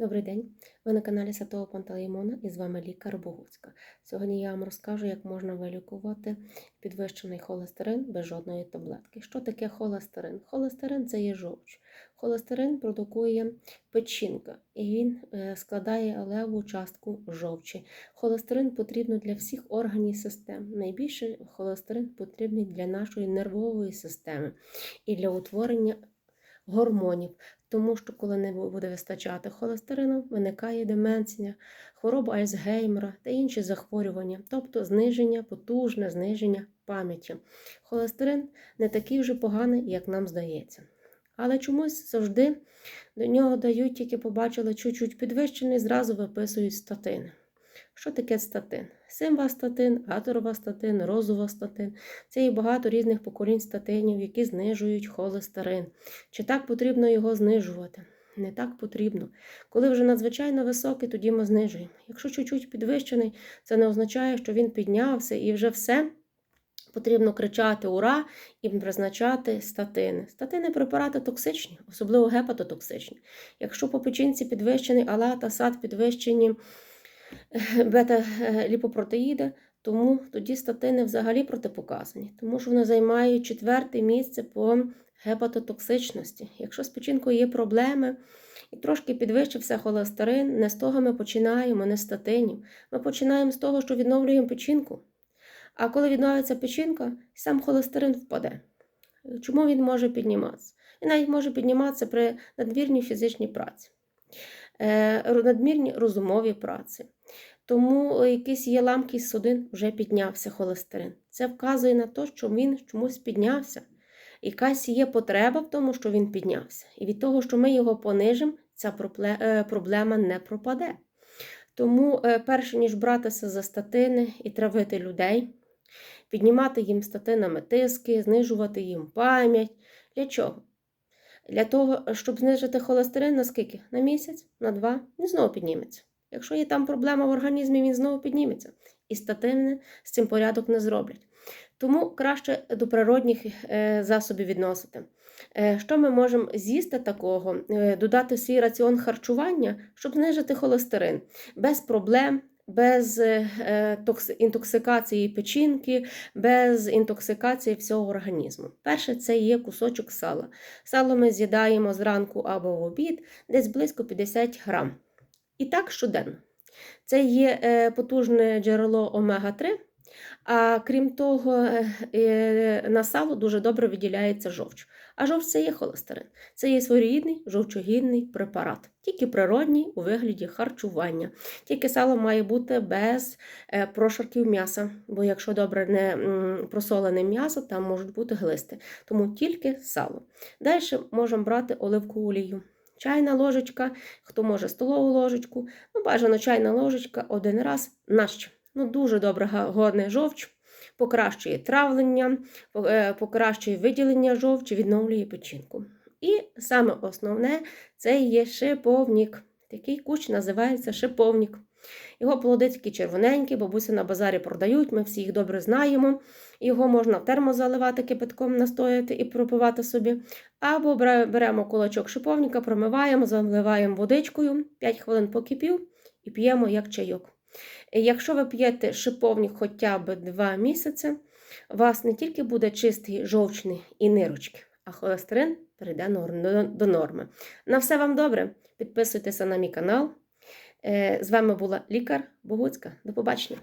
Добрий день! Ви на каналі Святого Пантелеймона і з вами лікар Богуцька. Сьогодні я вам розкажу, як можна вилікувати підвищений холестерин без жодної таблетки. Що таке холестерин? Холестерин це є жовч. Холестерин продукує печінка, і він е, складає леву частку жовчі. Холестерин потрібен для всіх органів систем. Найбільше холестерин потрібний для нашої нервової системи і для утворення гормонів. Тому що, коли не буде вистачати холестерину, виникає деменція, хвороба Альцгеймера та інші захворювання, тобто зниження, потужне зниження пам'яті. Холестерин не такий вже поганий, як нам здається. Але чомусь завжди до нього дають, тільки побачили чуть-чуть підвищений, зразу виписують статини. Що таке статин? Симвастатин, аторвастатин, розувастатин. Це є багато різних поколінь статинів, які знижують холестерин. Чи так потрібно його знижувати? Не так потрібно. Коли вже надзвичайно високий, тоді ми знижуємо. Якщо чуть-чуть підвищений, це не означає, що він піднявся і вже все. Потрібно кричати Ура і призначати статини. Статини препарати токсичні, особливо гепатотоксичні. Якщо по печінці підвищений алат, асад підвищені бета-ліпопротеїди, тому тоді статини взагалі протипоказані, тому що вони займають четверте місце по гепатотоксичності. Якщо з печінкою є проблеми і трошки підвищився холестерин, не з того ми починаємо, не з статинів. Ми починаємо з того, що відновлюємо печінку. А коли відновиться печінка, сам холестерин впаде. Чому він може підніматися? Він навіть може підніматися при надмірній фізичній праці, надмірній розумовій праці. Тому якийсь є ламкий судин, вже піднявся холестерин. Це вказує на те, що він чомусь піднявся. Якась є потреба в тому, що він піднявся. І від того, що ми його понижимо, ця проблема не пропаде. Тому, перше ніж братися за статини і травити людей, піднімати їм статинами тиски, знижувати їм пам'ять. Для чого? Для того, щоб знижити холестерин на скільки? На місяць, на два, і знову підніметься. Якщо є там проблема в організмі, він знову підніметься. І статини з цим порядок не зроблять. Тому краще до природних засобів відносити. Що ми можемо з'їсти такого, додати в свій раціон харчування, щоб знижити холестерин без проблем, без інтоксикації печінки, без інтоксикації всього організму. Перше, це є кусочок сала. Сало ми з'їдаємо зранку або в обід, десь близько 50 грам. І так щоденно. Це є потужне джерело омега-3, а крім того, на сало дуже добре виділяється жовч. А жовч це є холестерин. Це є своєрідний жовчогінний препарат, тільки природній у вигляді харчування. Тільки сало має бути без прошарків м'яса, бо якщо добре не просолене м'ясо, там можуть бути глисти. Тому тільки сало. Далі можемо брати оливкову олію. Чайна ложечка, хто може столову ложечку, ну, бажано чайна ложечка один раз нащо. Ну, Дуже добре годний жовч, покращує травлення, покращує виділення жовчі, відновлює печінку. І саме основне це є шиповник. Такий куч називається шиповник. Його плоди такі червоненькі, бабуся на базарі продають, ми всі їх добре знаємо. Його можна в термос заливати кипятком, настояти і пропивати собі. Або беремо кулачок шиповника, промиваємо, заливаємо водичкою, 5 хвилин покипів і п'ємо як чайок. Якщо ви п'єте шиповник хоча б 2 місяці, у вас не тільки буде чистий жовчний і нирочки, а холестерин перейде до норми. На все вам добре. Підписуйтеся на мій канал. З вами була лікар Богуцька. До побачення!